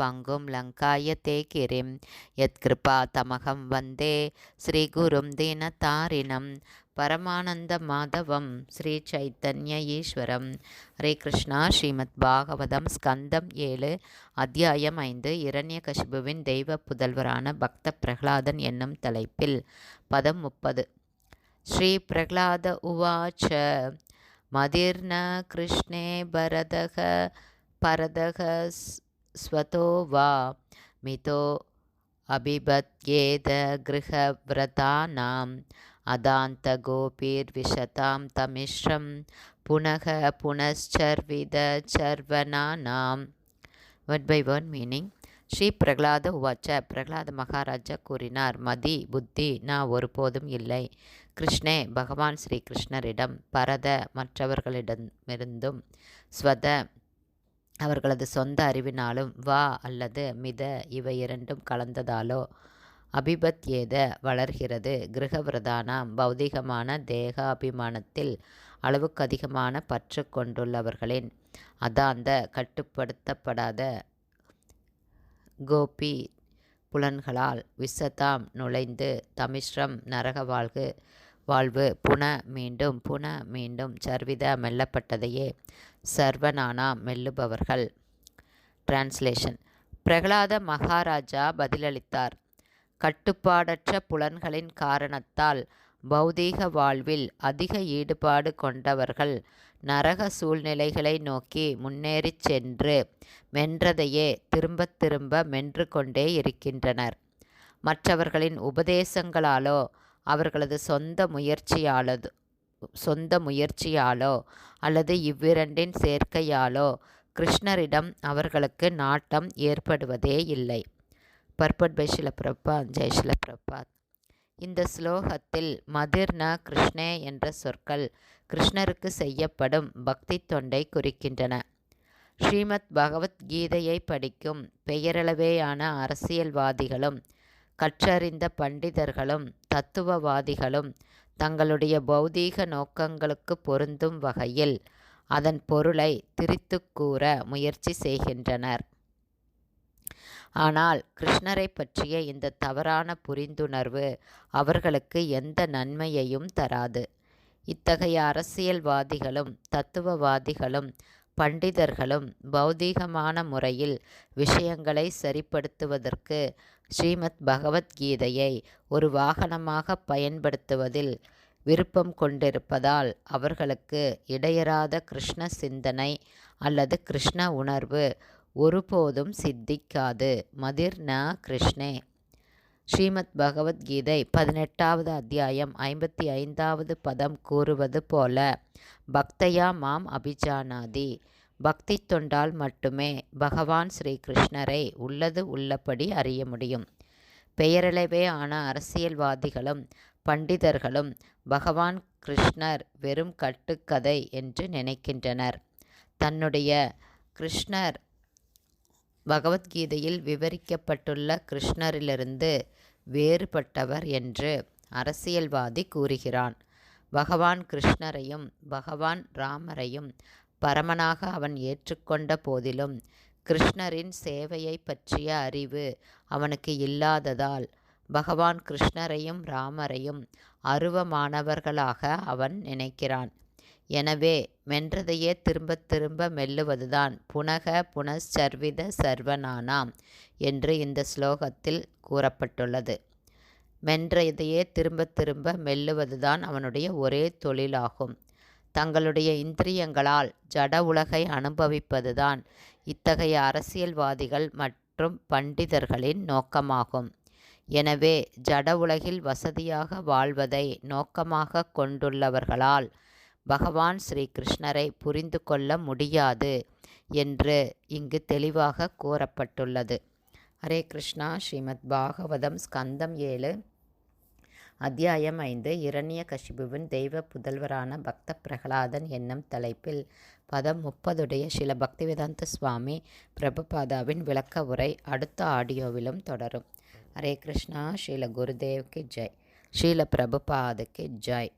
பங்கும் லங்காய கிரிம் யத்கிருபா தமகம் வந்தே ஸ்ரீகுரும் தீனதாரிணம் பரமானந்த மாதவம் ஸ்ரீ சைத்தன்ய ஈஸ்வரம். ஹரே கிருஷ்ணா ஸ்ரீமத் பாகவதம் ஸ்கந்தம் ஏழு அத்தியாயம் ஐந்து இரண்ய கசிபுவின் தெய்வ புதல்வரான பக்த பிரகலாதன் என்னும் தலைப்பில் பதம் முப்பது. ஸ்ரீ பிரகலாத உவாச்ச மதிர்ன கிருஷ்ணே பரதக பரதக ஸ்வதோ வா மிதோ स्वतो वा मितो अभिबध्येद गृहव्रतानाम् अदान्तगोपीर्विशतां तमिश्रं पुनः पुनश्चर्विदचर्वनानां one by one meaning Shri Prahlada உவாச்ச பிரகலாத மகாராஜா கூறினார் மதி புத்தி நான் ஒருபோதும் இல்லை. கிருஷ்ணே பகவான் ஸ்ரீ கிருஷ்ணரிடம் பரத மற்றவர்களிடமிருந்தும் ஸ்வத அவர்களது சொந்த அறிவினாலும் வா அல்லது மித இவை இரண்டும் கலந்ததாலோ அபிபத்யேத வளர்கிறது. கிரகபிரதானாம் பௌதிகமான தேகாபிமானத்தில் அளவுக்கு அதிகமான பற்று கொண்டுள்ளவர்களின் அதாந்த கட்டுப்படுத்தப்படாத கோபி புலன்களால் விசதாம் நுழைந்து தமிஷ்ரம் நரக வாழ்கு வாழ்வு. புன மீண்டும் புன மீண்டும் சர்வித மெல்லப்பட்டதையே சர்வனானா மெல்லுபவர்கள். டிரான்ஸ்லேஷன் பிரகலாத மகாராஜா பதிலளித்தார். கட்டுப்பாடற்ற புலன்களின் காரணத்தால் பௌதீக வாழ்வில் அதிக ஈடுபாடு கொண்டவர்கள் நரக சூழ்நிலைகளை நோக்கி முன்னேறிச் சென்று மென்றதையே திரும்பத் திரும்ப மென்று கொண்டே இருக்கின்றனர். மற்றவர்களின் உபதேசங்களாலோ அவர்களது சொந்த முயற்சியாலது சொந்த முயற்சியாலோ அல்லது இவ்விரண்டின் சேர்க்கையாலோ கிருஷ்ணரிடம் அவர்களுக்கு நாட்டம் ஏற்படுவதே இல்லை. பர்பட் பை ஷில ஜெய்ஷில பிரபாத். இந்த ஸ்லோகத்தில் மதிர்ன கிருஷ்ணே என்ற சொற்கள் கிருஷ்ணருக்கு செய்யப்படும் பக்தி தொண்டை குறிக்கின்றன. ஸ்ரீமத் பகவத்கீதையை படிக்கும் பெயரளவேயான அரசியல்வாதிகளும் கற்றறிந்த பண்டிதர்களும் தத்துவவாதிகளும் தங்களுடைய பௌதீக நோக்கங்களுக்கு பொருந்தும் வகையில் அதன் பொருளை திரித்து கூற முயற்சி செய்கின்றனர். ஆனால் கிருஷ்ணரை பற்றிய இந்த தவறான புரிந்துணர்வு அவர்களுக்கு எந்த நன்மையையும் தராது. இத்தகைய அரசியல்வாதிகளும் தத்துவவாதிகளும் பண்டிதர்களும் பௌதீகமான முறையில் விஷயங்களை சரிப்படுத்துவதற்கு ஸ்ரீமத் பகவத்கீதையை ஒரு வாகனமாக பயன்படுத்துவதில் விருப்பம் கொண்டிருப்பதால் அவர்களுக்கு இடையராத கிருஷ்ண சிந்தனை அல்லது கிருஷ்ண உணர்வு ஒருபோதும் சித்திக்காது. மதிர் ந கிருஷ்ணே. ஸ்ரீமத் பகவத்கீதை பதினெட்டாவது அத்தியாயம் ஐம்பத்தி ஐந்தாவது பதம் கூறுவது போல பக்தையா மாம் அபிஜானாதி. பக்தி தொண்டால் மட்டுமே பகவான் ஸ்ரீகிருஷ்ணரை உள்ளது உள்ளபடி அறிய முடியும். பெயரளவே ஆன அரசியல்வாதிகளும் பண்டிதர்களும் பகவான் கிருஷ்ணர் வெறும் கட்டுக்கதை என்று நினைக்கின்றனர். தன்னுடைய கிருஷ்ணர் பகவத்கீதையில் விவரிக்கப்பட்டுள்ள கிருஷ்ணரிலிருந்து வேறுபட்டவர் என்று அரசியல்வாதி கூறுகிறான். பகவான் கிருஷ்ணரையும் பகவான் ராமரையும் பரமனாக அவன் ஏற்றுக்கொண்ட போதிலும் கிருஷ்ணரின் சேவையை பற்றிய அறிவு அவனுக்கு இல்லாததால் பகவான் கிருஷ்ணரையும் ராமரையும் அருவமானவர்களாக அவன் நினைக்கிறான். எனவே மென்றதையே திரும்பத் திரும்ப மெல்லுவதுதான். புனக புனச்சர்வித சர்வனானாம் என்று இந்த ஸ்லோகத்தில் கூறப்பட்டுள்ளது. மென்றதையே திரும்பத் திரும்ப மெல்லுவதுதான் அவனுடைய ஒரே தொழிலாகும். தங்களுடைய இந்திரியங்களால் ஜட உலகை அனுபவிப்பதுதான் இத்தகைய அரசியல்வாதிகள் மற்றும் பண்டிதர்களின் நோக்கமாகும். எனவே ஜட உலகில் வசதியாக வாழ்வதை நோக்கமாக கொண்டுள்ளவர்களால் பகவான் ஸ்ரீ கிருஷ்ணரை புரிந்து கொள்ள முடியாது என்று இங்கு தெளிவாக கூறப்பட்டுள்ளது. ஹரே கிருஷ்ணா. ஸ்ரீமத் பாகவதம் ஸ்கந்தம் ஏழு. அத்தியாயம் ஐந்து. இரணிய கஷிபுவின் தெய்வ புதல்வரான பக்த பிரகலாதன் என்னும் தலைப்பில் பதம் முப்பதுடைய சில பக்திவேதாந்த சுவாமி பிரபுபாதாவின் விளக்க உரை அடுத்த ஆடியோவிலும் தொடரும். ஹரே கிருஷ்ணா. ஸ்ரீல குருதேவ்க்கு ஜெய். ஸ்ரீல பிரபுபாதுக்கு ஜெய்.